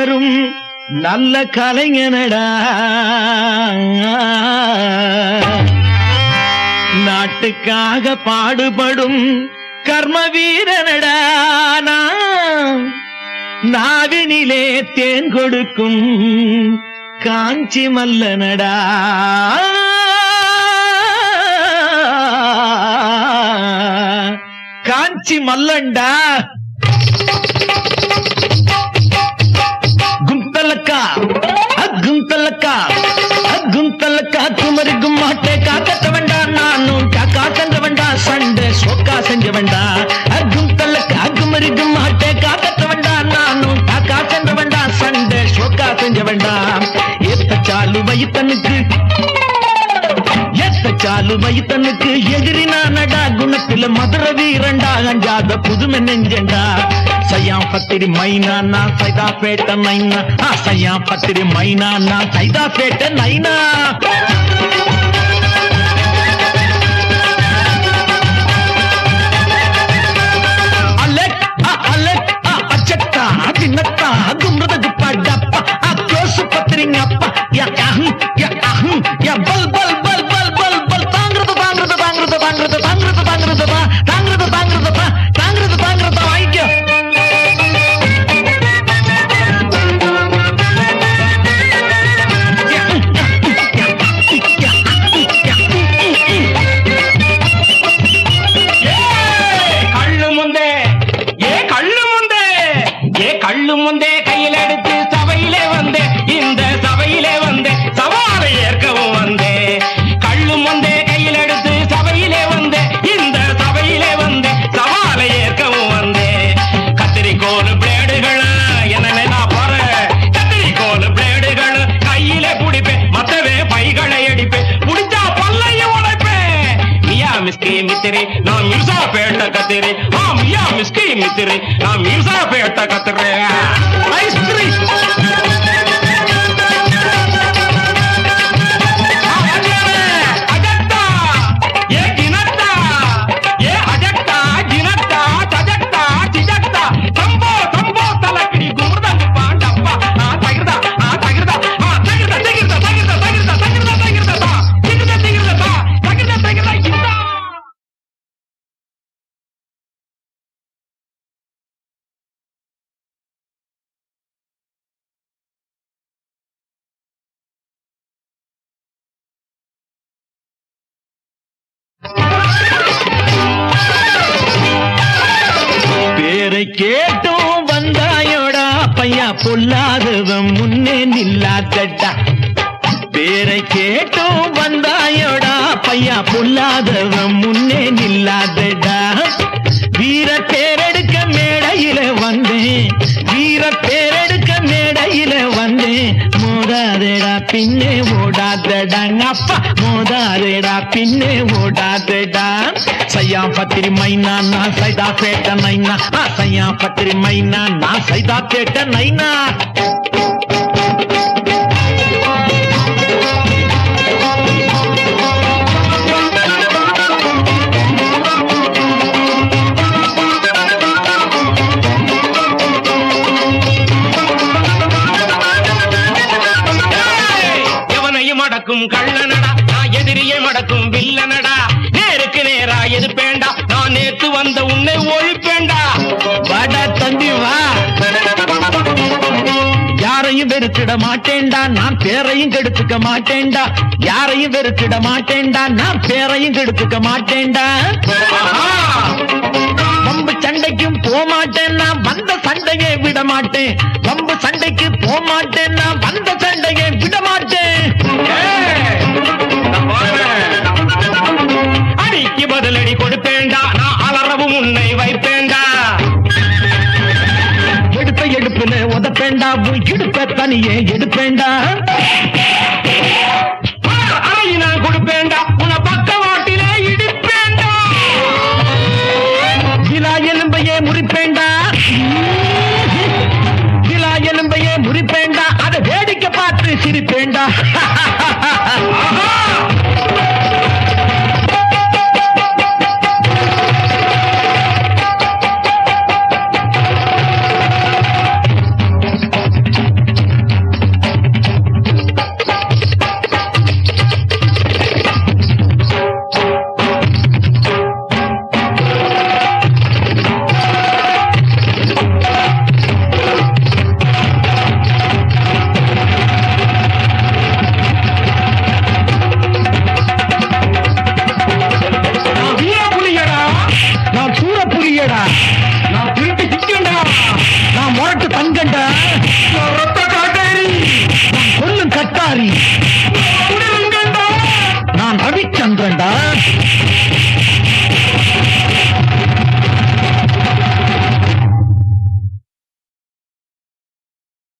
வரும் நல்ல கலைஞனடா. நாட்டுக்காக பாடுபடும் கர்ம வீரனடா நாவினிலே தேன் கொடுக்கும் காஞ்சி மல்லனடா. காஞ்சி மல்லண்டா சாலு எத்த சாலு மைத்தனுக்கு எதிரி நானடா குணத்துல மதுர வீரண்டா அஞ்சாத புதுமை நெஞ்சண்டா. சையாம் பத்திரி மைனா சைதா பேட்ட நைனா ஆ சையாம் பத்திரி மைனா சைதா பேட்ட நைனா మిర్జాపేట కతిరి ఆ మియా మిస్కి మితిరి నా మిర్జాపేట కతిరి ఐస్ క్రీమ్ பேரை கேட்டும் வந்தாயோடா பையா பொல்லாதவன் முன்னே நில்லாத்தட்டா பேரை கேட்டும் வந்தாயோடா பையா பொல்லாதவன் முன்னே நில்லாதடா. வீர பேரெடுக்க மேடையில வந்தேன் வீர பேரெடுக்க மேடையில வந்தேன். மோதாதடா பின்னே ஓடாதடா ஓடாதடாங்கப்பா மோதாதடா. பின்னே ஓடாதடா. சையா பத்திரி மைனா நான் சைதா பேட்ட நைனா. சையா பத்திரி மைனா நான் சைதா பேட்ட நைனா. நடக்கும் கள்ளனடா நான் எதிரியை மடக்கும் வில்லனடா. நேருக்கு நேரா எதிர்ப்பேண்டா நான் நேத்து வந்த உன்னை ஒழிப்பேண்டா. வாடா தம்பி வா. யாரையும் வெறுத்திட மாட்டேன்டா நான் பேரையும் கெடுத்துக்க மாட்டேன்டா. யாரையும் வெறுத்திட மாட்டேன்டா நான் பேரையும் கெடுத்துக்க மாட்டேன்டா. ஆஹா! வம்பு சண்டைக்கும் போமாட்டேன் நான் வந்த சண்டையை விட மாட்டேன். வம்பு சண்டைக்கு போமாட்டேன் உதப்பேண்டா உன் இடுப்ப தனியே எடுப்பேண்டா. சந்திரன்டா.